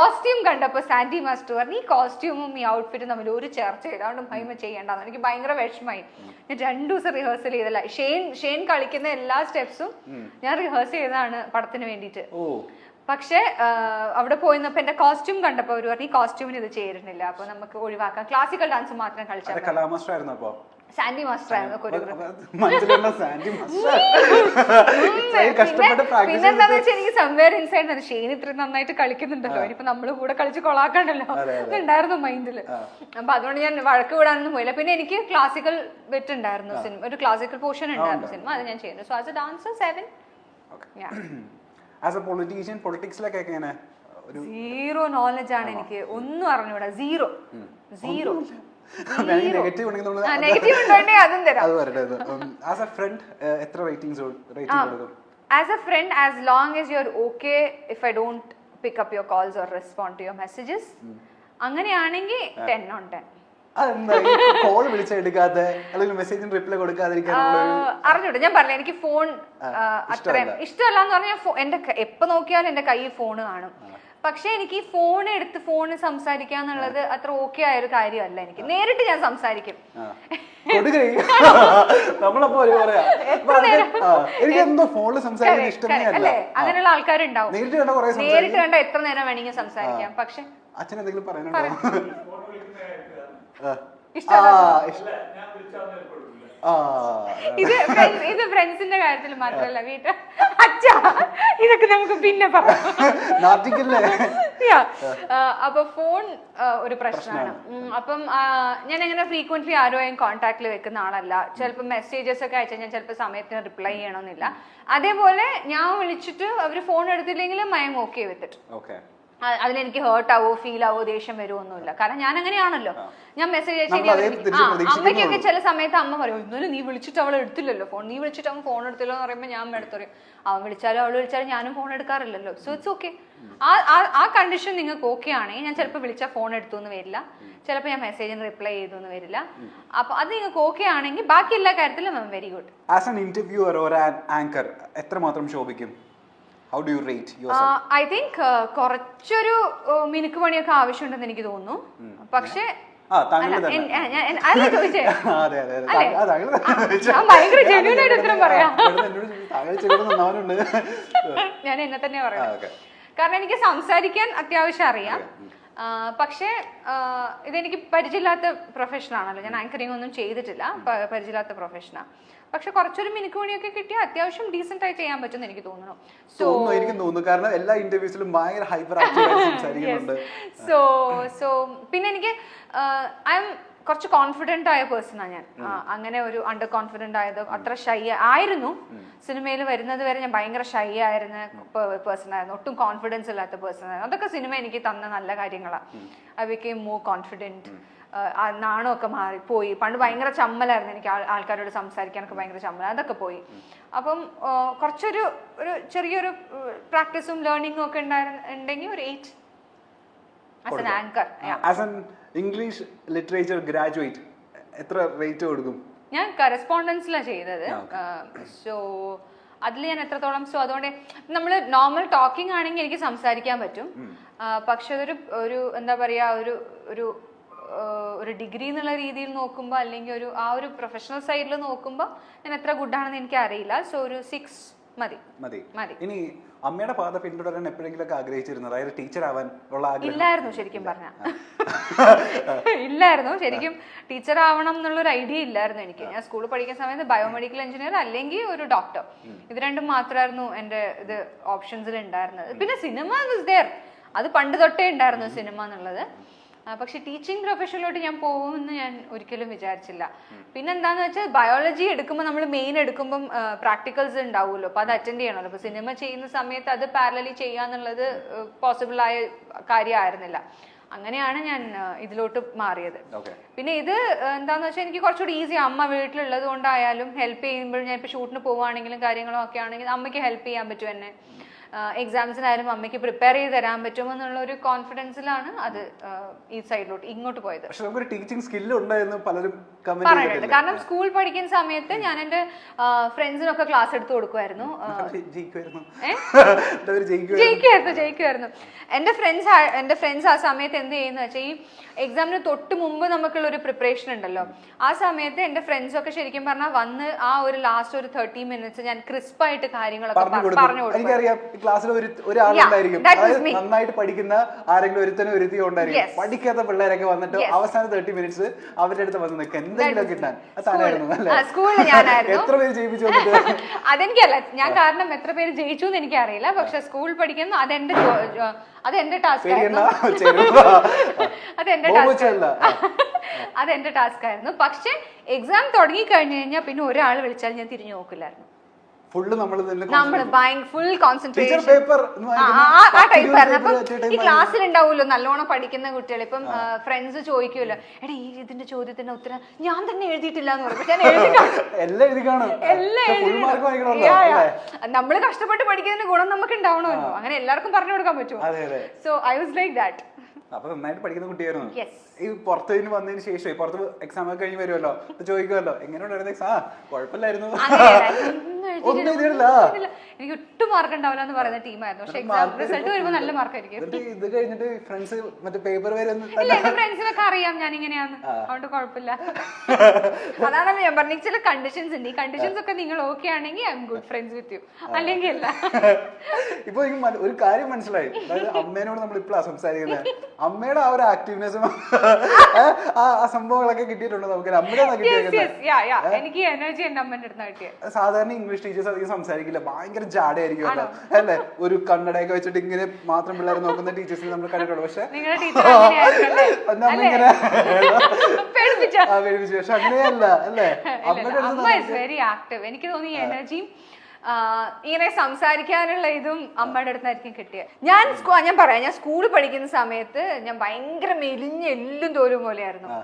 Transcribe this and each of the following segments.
Costume കണ്ടപ്പോ Sandy master പറഞ്ഞു ഈ കോസ്റ്റ്യൂമും ഈ ഔട്ട്ഫിറ്റും തമ്മിൽ ഒരു ചർച്ച ചെയ്താണ്ട് മഹിമ ചെയ്യേണ്ടെന്ന്. എനിക്ക് ഭയങ്കര വിഷമായി ഞാൻ രണ്ടു ദിവസം റിഹേഴ്സൽ ചെയ്തല്ല. ഷെയ്ൻ ഷെയ്ൻ കളിക്കുന്ന എല്ലാ സ്റ്റെപ്സും ഞാൻ റിഹേഴ്സൽ ചെയ്തതാണ് പടത്തിന് വേണ്ടിട്ട് ഓ. പക്ഷേ അവിടെ പോയിന്നപ്പോ എന്റെ കോസ്റ്റ്യൂം കണ്ടപ്പോ ഒരു പറഞ്ഞു ഈ കോസ്റ്റ്യൂമിന് ഇത് ചേരുന്നില്ല. അപ്പൊ നമുക്ക് ഒഴിവാക്കാം. ക്ലാസിക്കൽ ഡാൻസ് മാത്രം കളിച്ചാൽ സാൻഡി മാസ്റ്റർ ആയിരുന്നു പിന്നെന്താന്ന് വെച്ചാൽ എനിക്ക് സംവേർ ഇൻസൈഡ് ഷെയ്ൻ ഇത്ര നന്നായിട്ട് കളിക്കുന്നുണ്ടല്ലോ. ഇനിയിപ്പോ നമ്മൾ കൂടെ കളിച്ച് കൊളാക്കണ്ടല്ലോ. ഉണ്ടായിരുന്നു മൈൻഡിൽ. അപ്പൊ അതുകൊണ്ട് ഞാൻ വഴക്ക് വിടാനൊന്നും പോയില്ല. പിന്നെ എനിക്ക് ക്ലാസിക്കൽ ബെറ്റ് ഉണ്ടായിരുന്നു സിനിമ. ഒരു ക്ലാസിക്കൽ പോർഷൻ ഉണ്ടായിരുന്നു സിനിമ. അത് ഞാൻ ചെയ്യുന്നു so as a dancer seven as a politician പൊളിറ്റിക്സിലൊക്കെ എങ്ങനെ? സീറോ നോളജ് ആണ് എനിക്ക്. ഒന്നും അറിഞ്ഞൂടാ സീറോ സീറോ നെഗറ്റീവ് ഉണ്ടെങ്കിൽ നമ്മൾ അതും വരട്ടെ ആസ് എ ഫ്രണ്ട് എത്ര റേറ്റിംഗ്സ് റേറ്റിംഗ് കൊടുക്കും? As a friend as long as you are okay if I don't pick up your calls or respond to your messages അങ്ങനെയാണെങ്കിൽ ടെൻ ഓൺ ടെൻ കോൾ വിളിച്ചെടുക്കാത്ത അല്ലെങ്കിൽ മെസ്സേജിന് റിപ്ലൈ അറിഞ്ഞൂടെ? ഞാൻ പറഞ്ഞില്ല എനിക്ക് ഫോൺ അത്രയും ഇഷ്ടമല്ല. എന്ന് പറഞ്ഞാൽ എന്റെ ക- എപ്പോ നോക്കിയാലും എന്റെ കയ്യിൽ ഫോൺ കാണും. പക്ഷെ എനിക്ക് ഈ ഫോൺ എടുത്ത് ഫോണിൽ സംസാരിക്കുക എന്നുള്ളത് അത്ര ഓക്കെ ആയ ഒരു കാര്യമല്ല എനിക്ക്. നേരിട്ട് ഞാൻ സംസാരിക്കും. നമ്മളപ്പോ എനിക്ക് എന്തോ ഫോണിൽ സംസാരിക്കാൻ ഇഷ്ടമേ അല്ല. അല്ലേ? അങ്ങനെയുള്ള ആൾക്കാരുണ്ടാവും. നേരിട്ട് കണ്ട കുറെ നേരിട്ട് കണ്ട എത്ര നേരം വേണമെങ്കിൽ സംസാരിക്കാം. പക്ഷെ അച്ഛൻ എന്തെങ്കിലും പറയാനുണ്ടോ ഇഷ്ടമല്ല. ഇത് ഇത് ഫ്രണ്ട്സിന്റെ കാര്യത്തിൽ മാത്രമല്ല വീട്ടിൽ അച്ഛാ ഇതൊക്കെ നമുക്ക് പിന്നെ പറയാം. അപ്പൊ ഫോൺ ഒരു പ്രശ്നമാണ്. അപ്പം ഞാൻ അങ്ങനെ ഫ്രീക്വന്റ്ലി ആരുമായും കോൺടാക്റ്റിൽ വെക്കുന്ന ആളല്ല. ചിലപ്പോൾ മെസ്സേജസ് ഒക്കെ അയച്ചാൽ ഞാൻ ചിലപ്പോൾ സമയത്തിന് റിപ്ലൈ ചെയ്യണമെന്നില്ല. അതേപോലെ ഞാൻ വിളിച്ചിട്ട് അവർ ഫോൺ എടുത്തില്ലെങ്കിലും മയം ഓക്കെ വിത്തിട്ട് ഓക്കെ അതിലെനിക്ക് ഹേർട്ട് ആവോ ഫീൽ ആവോ ദേഷ്യം വരുമോ ഒന്നുമില്ല. കാരണം ഞാൻ അങ്ങനെയാണല്ലോ ഞാൻ മെസ്സേജ് അയച്ചു അമ്മയ്ക്കൊക്കെ ചില സമയത്ത് അമ്മ പറയും ഇന്നലെ നീ വിളിച്ചിട്ട് അവൾ എടുത്തില്ലല്ലോ ഫോൺ നീ വിളിച്ചിട്ട് അവൻ ഫോൺ എടുത്തില്ലോ എന്ന് പറയുമ്പോൾ ഞാൻ എടുത്തു പറയും അവൻ വിളിച്ചാലും അവൾ വിളിച്ചാലും ഞാനും ഫോൺ എടുക്കാറില്ലല്ലോ. സോ ഇറ്റ്സ് ഓക്കെ ആ ആ- കണ്ടീഷൻ നിങ്ങൾക്ക് ഓക്കെ ആണെങ്കിൽ ഞാൻ ചിലപ്പോൾ വിളിച്ചാൽ ഫോൺ എടുത്തു എന്ന് വരില്ല. ചിലപ്പോൾ ഞാൻ മെസ്സേജിന് റിപ്ലൈ ചെയ്തു എന്ന് വരില്ല. അപ്പൊ അത് നിങ്ങൾക്ക് ഓക്കെ ആണെങ്കിൽ ബാക്കി എല്ലാ കാര്യത്തിലും very good as an interviewer ഒരു ആങ്കർ എത്രമാത്രം ശോഭിക്കും? How do you rate I think കുറച്ചൊരു മിനുക്ക് പണിയൊക്കെ ആവശ്യമുണ്ടെന്ന് എനിക്ക് തോന്നുന്നു. പക്ഷേ ഞാൻ- എന്നെ തന്നെ പറയാം. കാരണം എനിക്ക് സംസാരിക്കാൻ അത്യാവശ്യം അറിയാം. പക്ഷേ ഇതെനിക്ക് പരിചയമില്ലാത്ത പ്രൊഫഷൻ ആണല്ലോ. ഞാൻ ആങ്കറിങ് ഒന്നും ചെയ്തിട്ടില്ല. പരിചയമില്ലാത്ത പ്രൊഫഷനാണ് പക്ഷെ കുറച്ചൊരു മിനുക്ക് പണിയൊക്കെ കിട്ടിയാൽ അത്യാവശ്യം ഡീസെന്റ് ആയി ചെയ്യാൻ പറ്റുമെന്ന് എനിക്ക് തോന്നുന്നു. സോ എനിക്ക് തോന്നുന്നു. കാരണം എല്ലാ ഇന്റർവ്യൂസിലും ഭയങ്കര ഹൈപ്പർ സോ സോ പിന്നെ എനിക്ക് ഐ എം കുറച്ച് കോൺഫിഡന്റ് ആയ പേഴ്സണാണ് ഞാൻ. അങ്ങനെ ഒരു അണ്ടർ കോൺഫിഡന്റ് ആയത് അത്ര ഷൈ ആയിരുന്നു. സിനിമയിൽ വരുന്നത് വരെ ഞാൻ ഭയങ്കര ഷൈ ആയിരുന്ന പേഴ്സൺ ആയിരുന്നു. ഒട്ടും കോൺഫിഡൻസ് ഇല്ലാത്ത പേഴ്സൺ ആയിരുന്നു. അതൊക്കെ സിനിമ എനിക്ക് തന്ന നല്ല കാര്യങ്ങളാണ് ഐ വിക്കെയിം മോർ കോൺഫിഡന്റ് നാണമൊക്കെ മാറി പോയി. പണ്ട് ഭയങ്കര ചമ്മലായിരുന്നു എനിക്ക് ആൾ- ആൾക്കാരോട് സംസാരിക്കാനൊക്കെ ഭയങ്കര ചമ്മല. അതൊക്കെ പോയി. അപ്പം കുറച്ചൊരു ഒരു ചെറിയൊരു പ്രാക്ടീസും ലേണിംഗും ഒക്കെ ഉണ്ടായിരുന്നുണ്ടെങ്കിൽ ഒരു eight as an anchor as English literature graduate എത്ര റേറ്റ് കൊടുക്കും? ഞാൻ കറസ്പോണ്ടൻസിലാണ് ചെയ്തത്. സോ അതിൽ ഞാൻ എത്രത്തോളം സോ അതുകൊണ്ട് നമ്മൾ നോർമൽ ടോക്കിംഗ് ആണെങ്കിൽ എനിക്ക് സംസാരിക്കാൻ പറ്റും. പക്ഷെ അതൊരു ഒരു എന്താ പറയാ ഒരു ഒരു ഒരു ഡിഗ്രി എന്നുള്ള രീതിയിൽ നോക്കുമ്പോൾ അല്ലെങ്കിൽ ഒരു ആ ഒരു പ്രൊഫഷണൽ സൈഡിൽ നോക്കുമ്പോൾ ഞാൻ എത്ര ഗുഡാണെന്ന് എനിക്ക് അറിയില്ല സോ ഒരു സിക്സ് മതി. മതി. ഇനി അമ്മയുടെ പാത പിന്തുടരാൻ എപ്പോഴെങ്കിലൊക്കെ ആഗ്രഹിച്ചിരുന്നു അതായത് ടീച്ചർ ആവാൻ ഉള്ള ആഗ്രഹം? ഇല്ലായിരുന്നു ശരിക്കും പറഞ്ഞ. ഇല്ലായിരുന്നു. ശരിക്കും ടീച്ചർ ആവണം എന്നുള്ള ഒരു ഐഡിയ ഇല്ലായിരുന്നു എനിക്ക്. ഞാൻ സ്കൂളിൽ പഠിക്കുന്ന സമയത്ത് ബയോമെഡിക്കൽ എഞ്ചിനീയർ അല്ലെങ്കിൽ ഒരു ഡോക്ടർ ഇത് രണ്ടും മാത്രമായിരുന്നു എന്റെ ഇത് ഓപ്ഷൻസിൽ ഉണ്ടായിരുന്നത്. പിന്നെ സിനിമ വാസ് ദയർ അത് പണ്ട് തൊട്ടേ ഉണ്ടായിരുന്നു സിനിമ എന്നുള്ളത്. പക്ഷെ ടീച്ചിങ് പ്രൊഫഷനിലോട്ട് ഞാൻ പോകുമെന്ന് ഞാൻ ഒരിക്കലും വിചാരിച്ചില്ല. പിന്നെ എന്താന്ന് വെച്ചാൽ ബയോളജി എടുക്കുമ്പോൾ നമ്മൾ മെയിൻ എടുക്കുമ്പം പ്രാക്ടിക്കൽസ് ഉണ്ടാവുമല്ലോ. അപ്പൊ അത് അറ്റൻഡ് ചെയ്യണമല്ലോ. അപ്പൊ സിനിമ ചെയ്യുന്ന സമയത്ത് അത് പാരലി ചെയ്യാന്നുള്ളത് പോസിബിൾ ആയ കാര്യമായിരുന്നില്ല. അങ്ങനെയാണ് ഞാൻ ഇതിലോട്ട് മാറിയത്. പിന്നെ ഇത് എന്താന്ന് വെച്ചാൽ എനിക്ക് കുറച്ചുകൂടി ഈസി അമ്മ വീട്ടിലുള്ളത് കൊണ്ടായാലും ഹെൽപ്പ് ചെയ്യുമ്പോൾ ഞാൻ ഇപ്പോൾ ഷൂട്ടിന് പോവുകയാണെങ്കിലും കാര്യങ്ങളും ഒക്കെ ആണെങ്കിൽ അമ്മയ്ക്ക് ഹെൽപ്പ് ചെയ്യാൻ പറ്റും എന്നെ. എക്സാംസിനായാലും അമ്മയ്ക്ക് പ്രിപ്പയർ ചെയ്ത് തരാൻ പറ്റുമെന്നുള്ള ഒരു കോൺഫിഡൻസിലാണ് അത് ഈ സൈഡിലോട്ട് ഇങ്ങോട്ട് പോയത്. പക്ഷെ നമുക്കൊരു ടീച്ചിങ് സ്കില്ല് ഉണ്ടെന്ന് പലരും പറഞ്ഞിട്ടുണ്ട് കാരണം സ്കൂൾ പഠിക്കുന്ന സമയത്ത് ഞാൻ എന്റെ ഫ്രണ്ട്സിനൊക്കെ ക്ലാസ് എടുത്തു കൊടുക്കുമായിരുന്നു. ജയിക്കുമായിരുന്നു. ജയിക്കുമായിരുന്നു. എന്റെ ഫ്രണ്ട്സ് എന്റെ ഫ്രണ്ട്സ് ആ സമയത്ത് എന്ത് ചെയ്യുന്ന വെച്ചാൽ ഈ എക്സാമിന് തൊട്ട് മുമ്പ് നമുക്കുള്ള ഒരു പ്രിപ്പറേഷൻ ഉണ്ടല്ലോ. ആ സമയത്ത് എന്റെ ഫ്രണ്ട്സ് ഒക്കെ ശരിക്കും പറഞ്ഞാൽ വന്ന് ആ ഒരു ലാസ്റ്റ് ഒരു തേർട്ടി മിനിറ്റ്സ് ഞാൻ ക്രിസ്പായിട്ട് കാര്യങ്ങളൊക്കെ പറഞ്ഞു കൊടുക്കും. ക്ലാസ്സിൽ ഒരു ഒരാളുണ്ടായിരിക്കും അതായത് നന്നായിട്ട് പഠിക്കുന്ന ആരെങ്കിലും ഒരുത്തനും ഒരുത്തിയോ ഉണ്ടായിരിക്കും. പഠിക്കാത്ത പിള്ളേരൊക്കെ വന്നിട്ട്. അവസാന തേർട്ടി മിനിറ്റ്സ് അവരുടെ അടുത്ത് വന്ന് നിൽക്കുക. എന്തെങ്കിലും കിട്ടാൻ. അത് താനായിരുന്നു അല്ലേ? ആ, സ്കൂളിൽ എത്ര പേര് ജയിപ്പിച്ചു അതെനിക്കല്ല. ഞാൻ കാരണം എത്ര പേര് ജയിച്ചു എന്ന് എനിക്കറിയില്ല. പക്ഷെ സ്കൂൾ പഠിക്കുന്ന. അതെന്റെ അതെന്റെ ടാസ്ക് അതെന്റെ ടാസ്ക് അതെന്റെ ടാസ്ക് ആയിരുന്നു. പക്ഷെ എക്സാം തുടങ്ങി കഴിഞ്ഞു കഴിഞ്ഞാൽ പിന്നെ ഒരാൾ വിളിച്ചാൽ ഞാൻ തിരിഞ്ഞു നോക്കില്ലായിരുന്നു. ഫുള്ള് നമ്മൾ നമ്മൾ ബൈങ് ഫുൾ കോൺസെൻട്രേഷൻ പേപ്പർ ആ ടൈപ്പ് ആയിരുന്നു. അപ്പം ഈ ക്ലാസ്സിൽ ഉണ്ടാവുമല്ലോ നല്ലോണം പഠിക്കുന്ന കുട്ടികൾ ഇപ്പം ഫ്രണ്ട്സ് ചോദിക്കുമല്ലോ എടാ ഈ ഇതിന്റെ ചോദ്യത്തിന്റെ ഉത്തരം ഞാൻ തന്നെ എഴുതിയിട്ടില്ല എന്ന് പറയും. ഞാൻ എല്ലാം എഴുതി എല്ലാം നമ്മൾ കഷ്ടപ്പെട്ട് പഠിക്കുന്നതിന്റെ ഗുണം നമുക്ക് ഉണ്ടാവണമല്ലോ അങ്ങനെ എല്ലാവർക്കും പറഞ്ഞു കൊടുക്കാൻ പറ്റുമോ? So I was like that അപ്പൊ നന്നായിട്ട് പഠിക്കുന്ന കുട്ടിയായിരുന്നു. ഈ പുറത്തു നിന്ന് വന്നതിന് ശേഷം പുറത്ത് എക്സാം ഒക്കെ കഴിഞ്ഞ് വരുമല്ലോ? ചോദിക്കുമല്ലോ എങ്ങനെ ഉണ്ടായിരുന്നു എക്സാം ആ കുഴപ്പമില്ലായിരുന്നു. ഒന്നും എഴുതിയില്ല എനിക്ക് ഒട്ടും മാർക്ക് ഉണ്ടാവില്ല എന്ന് പറയുന്ന ടീമായിരുന്നു പക്ഷെ എക്സാം റിസൾട്ട് വരുമ്പോൾ നല്ല മാർക്ക് ആയിരിക്കും. ഇത് കഴിഞ്ഞിട്ട് ഫ്രണ്ട്സ് മറ്റേ പേപ്പർ വരെ ഫ്രണ്ട്സിനൊക്കെ അറിയാം ഞാൻ ഇങ്ങനെയാന്ന് അതുകൊണ്ട് കുഴപ്പമില്ല. അതാണ് ഞാൻ പറഞ്ഞ ചില കണ്ടീഷൻസ് ഉണ്ട്. ഈ കണ്ടീഷൻസ് ഒക്കെ നിങ്ങൾ ഓക്കെ ആണെങ്കിൽ I am good friends with you അല്ലെങ്കിൽ അല്ല. ഇപ്പൊ ഒരു കാര്യം മനസ്സിലായി. അതായത് അമ്മേനോട് നമ്മൾ ഇപ്പോഴാണ് സംസാരിക്കുന്നത് അമ്മയുടെ ആ ഒരു ആക്റ്റീവ്നെസ്സും ആ സംഭവങ്ങളൊക്കെ കിട്ടിയിട്ടുണ്ട് നമുക്ക്. അമ്മയുടെ. എനിക്ക് എനർജി എന്റെ അമ്മേന്റെ അടുത്ത് സാധാരണ ഇംഗ്ലീഷ് ടീച്ചേഴ്സ് അധികം സംസാരിക്കില്ല. ഭയങ്കര ജാടയായിരിക്കുമല്ലോ അല്ലേ? ഒരു കണ്ണടയൊക്കെ വെച്ചിട്ട് ഇങ്ങനെ മാത്രം പിള്ളേർ നോക്കുന്ന ടീച്ചേഴ്സിനെ നമ്മൾ കണ്ടിട്ടുള്ളൂ. പക്ഷെ ആ പേടിപ്പിച്ചു. പക്ഷെ അങ്ങനെയല്ല അല്ലേ? അമ്മയുടെ വെരി ആക്റ്റീവ് എനിക്ക് തോന്നി എനർജിയും ഇങ്ങനെ സംസാരിക്കാനുള്ള ഇതും അമ്മയുടെ അടുത്തായിരിക്കും കിട്ടിയത്. ഞാൻ ഞാൻ പറയാം. ഞാൻ സ്കൂളിൽ പഠിക്കുന്ന സമയത്ത് ഞാൻ ഭയങ്കര മെലിഞ്ഞ എല്ലും തോലും പോലെയായിരുന്നു.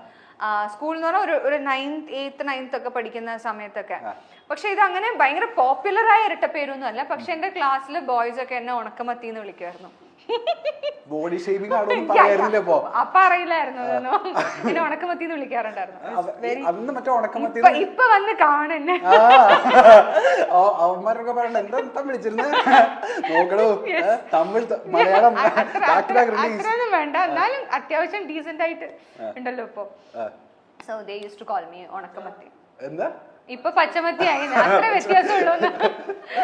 സ്കൂളിൽ എന്ന് പറഞ്ഞാൽ ഒരു ഒരു നയൻത്ത് എയ്ത്ത് നയൻത്ത് ഒക്കെ പഠിക്കുന്ന സമയത്തൊക്കെ. പക്ഷെ ഇത് അങ്ങനെ ഭയങ്കര പോപ്പുലർ ആയ ഇരട്ടപ്പേരൊന്നും അല്ല. പക്ഷെ എന്റെ ക്ലാസ്സിലെ ബോയ്സ് ഒക്കെ എന്നെ ഉണക്കമത്തി എന്ന് വിളിക്കുമായിരുന്നു ബോഡി ഷേപ്പിംഗ് ആണോന്ന് പറയായിരുന്നില്ല ഇപ്പൊ അപ്പൊ അറിയില്ലായിരുന്നു. എന്നെ ഉണക്കമത്തി എന്ന് വിളിക്കാറുണ്ടായിരുന്നു. അവ- അന്ന് മറ്റേ ഉണക്കമത്തി ഇപ്പൊ ഇപ്പൊ വന്ന് കാണുന്നെ. ആ. ആ, അവന്മാരൊക്കെ പറയണ്ട എന്താ എന്താ വിളിച്ചിരുന്നത് നോക്കണോ തമിഴ് മലയാളം അത്രയൊന്നും വേണ്ട. എന്നാലും അത്യാവശ്യം ഡീസെന്റ് ആയിട്ട് ഉണ്ടല്ലോ ഇപ്പൊ. So they use to call me ഉണക്കമത്തി എന്താ? ഇപ്പൊ പച്ചമത്തി ആയി. അത്ര വ്യത്യാസമുള്ളൂ